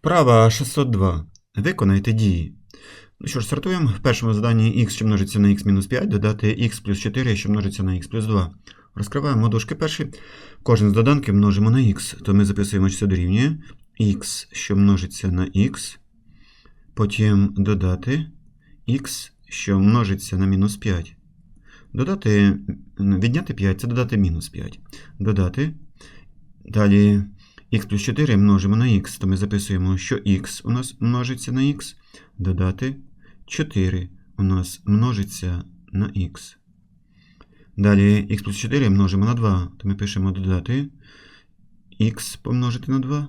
Вправа 602. Виконайте дії. Ну що ж, стартуємо. В першому заданні х, що множиться на х мінус 5, додати х плюс 4, що множиться на х плюс 2. Розкриваємо дужки перші. Кожен з доданків множимо на х. То ми записуємо, що це дорівнює х, що множиться на х. Потім додати х, що множиться на мінус 5. Додати, відняти 5 це додати мінус 5. Додати. Далі х плюс 4 множимо на х, то ми записуємо, що х у нас множиться на х, додати 4 у нас множиться на х. Далі х плюс 4 множимо на 2, то ми пишемо додати х помножити на 2,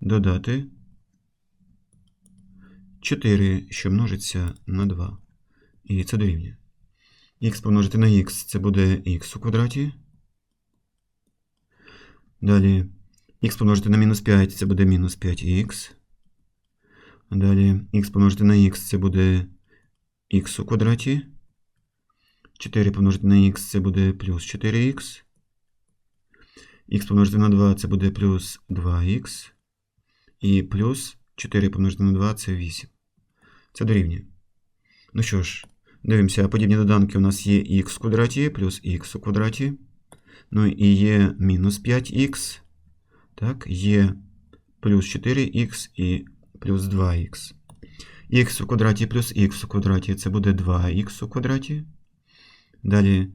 додати 4, що множиться на 2. І це дорівнює. х помножити на х це буде х у квадраті. Далі х помножити на мінус 5 це буде мінус 5х. Далі х помножити на х це буде х у квадраті. 4 помножити на х це буде плюс 4х. х помножити на 2 це буде плюс 2х. І плюс 4 помножити на 2 це 8. Це дорівнює. Ну що ж, дивимося, подібні доданки у нас є х в квадраті плюс х у квадраті. Ну і є мінус 5х. Так, є плюс 4х і плюс 2х. х у квадраті плюс х у квадраті це буде 2х у квадраті. Далі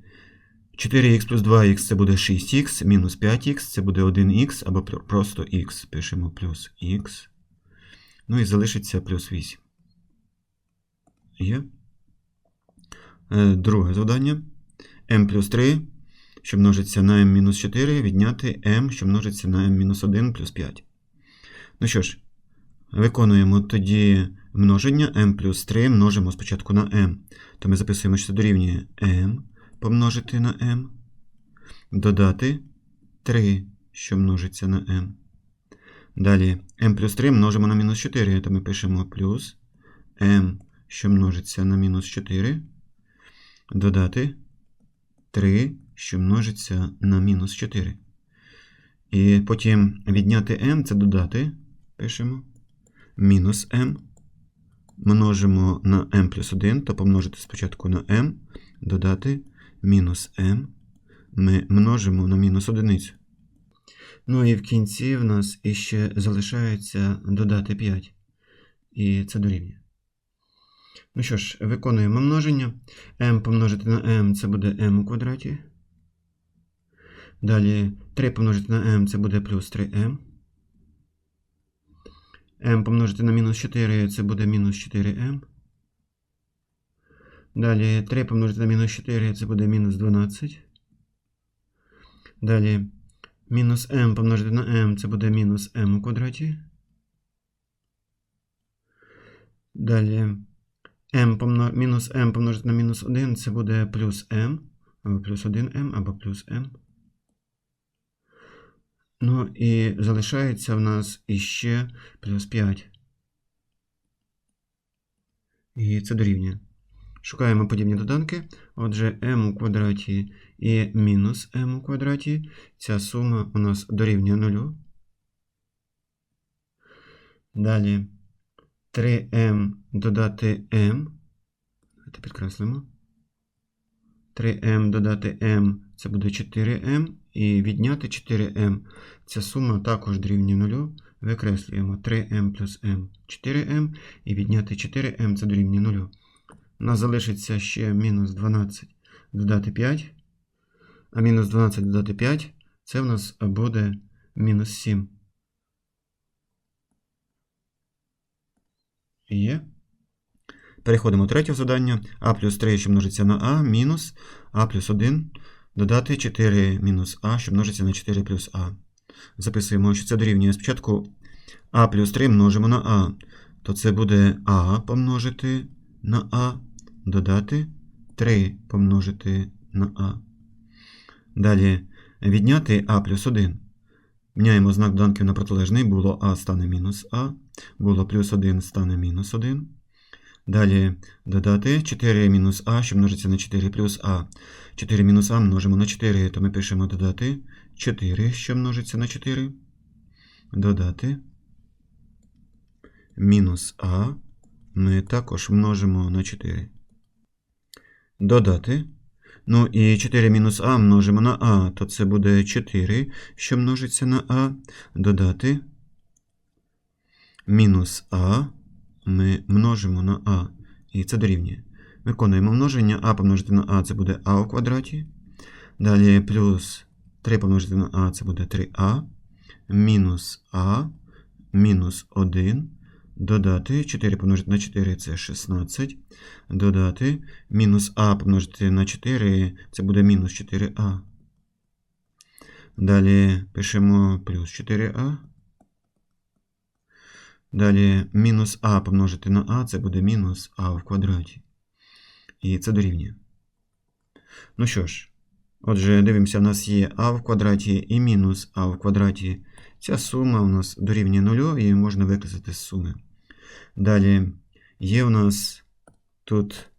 4х плюс 2х це буде 6х, мінус 5х це буде 1х або просто х. Пишемо плюс х. Ну і залишиться плюс 8. Є. Е, Друге завдання. m плюс 3 що множиться на m-4, відняти m, що множиться на m-1 плюс 5. Ну що ж, виконуємо тоді множення m плюс 3 множимо спочатку на m. То ми записуємо, що це дорівнює m помножити на m, додати 3, що множиться на m. Далі m плюс 3 множимо на мінус 4, то ми пишемо плюс m, що множиться на мінус 4, додати 3, що множиться на мінус 4. І потім відняти m це додати. Пишемо. Мінус m. Множимо на m плюс 1, то помножити спочатку на m, додати мінус m. Ми множимо на мінус 1. Ну і в кінці в нас іще залишається додати 5. І це дорівнює. Ну що ж, виконуємо множення. m помножити на m це буде m у квадраті. Далі 3 помножити на m це буде плюс 3m. m помножити на мінус 4 це буде мінус 4m. Далі 3 помножити на мінус 4 це буде мінус 12. Далі мінус m помножити на m це буде мінус m у квадраті. Далі m помно... мінус m помножити на мінус 1 це буде плюс m, або плюс 1m, або плюс m. Ну і залишається в нас іще плюс 5. І це дорівнює. Шукаємо подібні доданки. Отже, m у квадраті і мінус m у квадраті. Ця сума у нас дорівнює 0. Далі 3m додати m. Давайте підкреслимо. 3m додати m це буде 4m. І відняти 4m. Ця сума також дорівнює 0. Викреслюємо 3m плюс m 4m. І відняти 4m це дорівнює 0. У нас залишиться ще мінус 12 додати 5. А мінус 12 додати 5 це в нас буде мінус 7. Є. Переходимо до третього завдання. А плюс 3, що множиться на А, мінус А плюс 1. Додати 4 мінус А, що множиться на 4 плюс А. Записуємо, що це дорівнює спочатку А плюс 3 множимо на А. То це буде А помножити на А, додати 3 помножити на А. Далі відняти А плюс 1. Міняємо знак доданків на протилежний. Було А стане мінус А. Було плюс 1 стане мінус 1. Далі додати 4 мінус А, що множиться на 4 плюс А. 4 мінус А множимо на 4, то ми пишемо додати 4, що множиться на 4. Додати мінус А ми також множимо на 4. Додати. Ну і 4 мінус А множимо на А, то це буде 4, що множиться на А. Додати. Мінус А ми множимо на А. І це дорівнює. Виконуємо множення. А помножити на А це буде А у квадраті. Далі плюс 3 помножити на А це буде 3А. Мінус А. Мінус 1. Додати 4 помножити на 4 це 16. Додати мінус А помножити на 4 це буде мінус 4А. Далі пишемо плюс 4А. Далі мінус А помножити на А це буде мінус А в квадраті. І це дорівнює. Ну що ж, отже, дивимося, у нас є А в квадраті і мінус А в квадраті. Ця сума у нас дорівнює нулю, і можна виказати з суми. Далі є у нас тут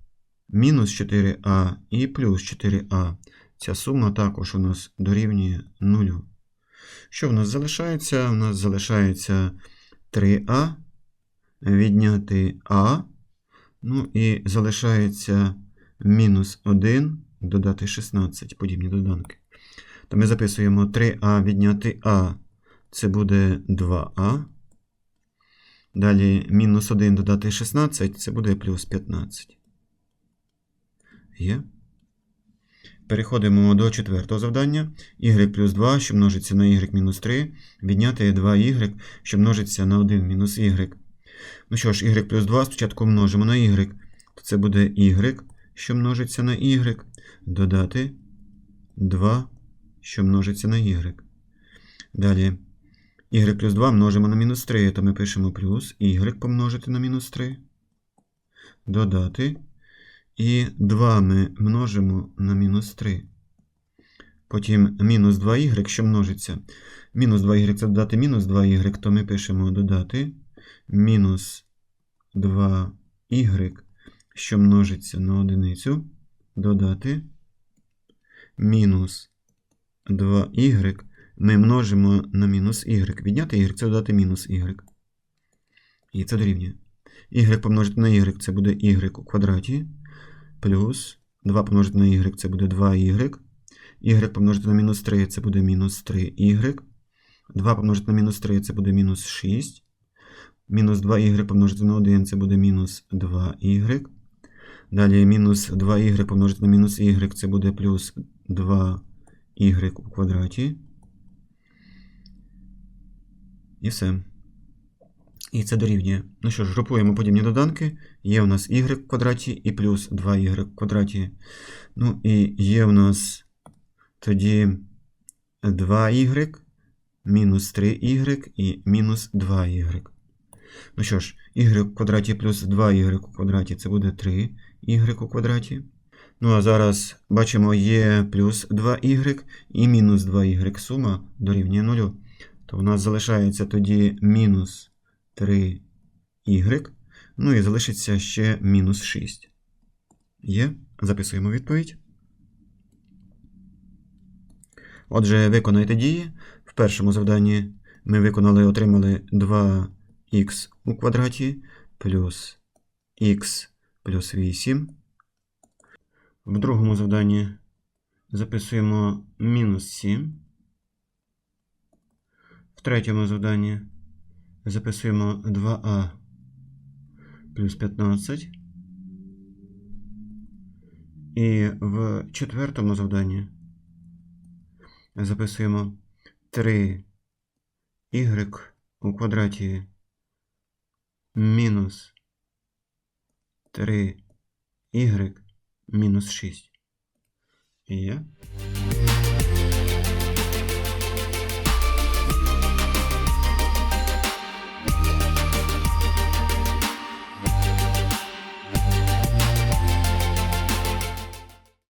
мінус 4а і плюс 4а. Ця сума також у нас дорівнює нулю. Що в нас залишається? У нас залишається 3а, відняти а. Ну і залишається мінус 1, додати 16, подібні доданки. То ми записуємо 3а відняти а, це буде 2а. Далі мінус 1 додати 16, це буде плюс 15. Є. Переходимо до четвертого завдання. y плюс 2, що множиться на y мінус 3, відняти 2y, що множиться на 1 мінус y. Ну що ж, y плюс 2 спочатку множимо на y. То це буде y, що множиться на y, додати 2, що множиться на y. Далі y плюс 2 множимо на мінус 3, то ми пишемо плюс y помножити на мінус 3. Додати. І 2 ми множимо на мінус 3. Потім мінус 2y, що множиться. Мінус 2y це додати мінус 2y, то ми пишемо додати. Мінус 2y, що множиться на одиницю. Додати. Мінус 2y ми множимо на мінус y. Відняти y це додати мінус y. І це дорівнює. y помножити на y це буде y у квадраті. Плюс 2 помножити на y це буде 2y. y помножити на мінус 3 це буде мінус 3y. 2 помножити на мінус 3 це буде мінус 6. Мінус 2y помножити на 1 це буде мінус 2y. Далі мінус 2y помножити на мінус y це буде плюс 2y у квадраті. І все. І це дорівнює. Ну що ж, групуємо подібні доданки. Є у нас y в квадраті і плюс 2y в квадраті. Ну і є у нас тоді 2y, мінус 3y і мінус 2y. Ну що ж, y в квадраті плюс 2y у квадраті це буде 3y у квадраті. Ну а зараз бачимо є плюс 2y і мінус 2y сума дорівнює 0 то у нас залишається тоді мінус 3y. Ну і залишиться ще мінус 6. Є. Записуємо відповідь. Отже, виконайте дії. В першому завданні ми виконали, отримали 2х у квадраті плюс х плюс 8. В другому завданні записуємо мінус 7. В третьому завданні записуємо 2а плюс 15. І в четвертому завданні записуємо 3y у квадраті мінус 3y мінус 6. І є.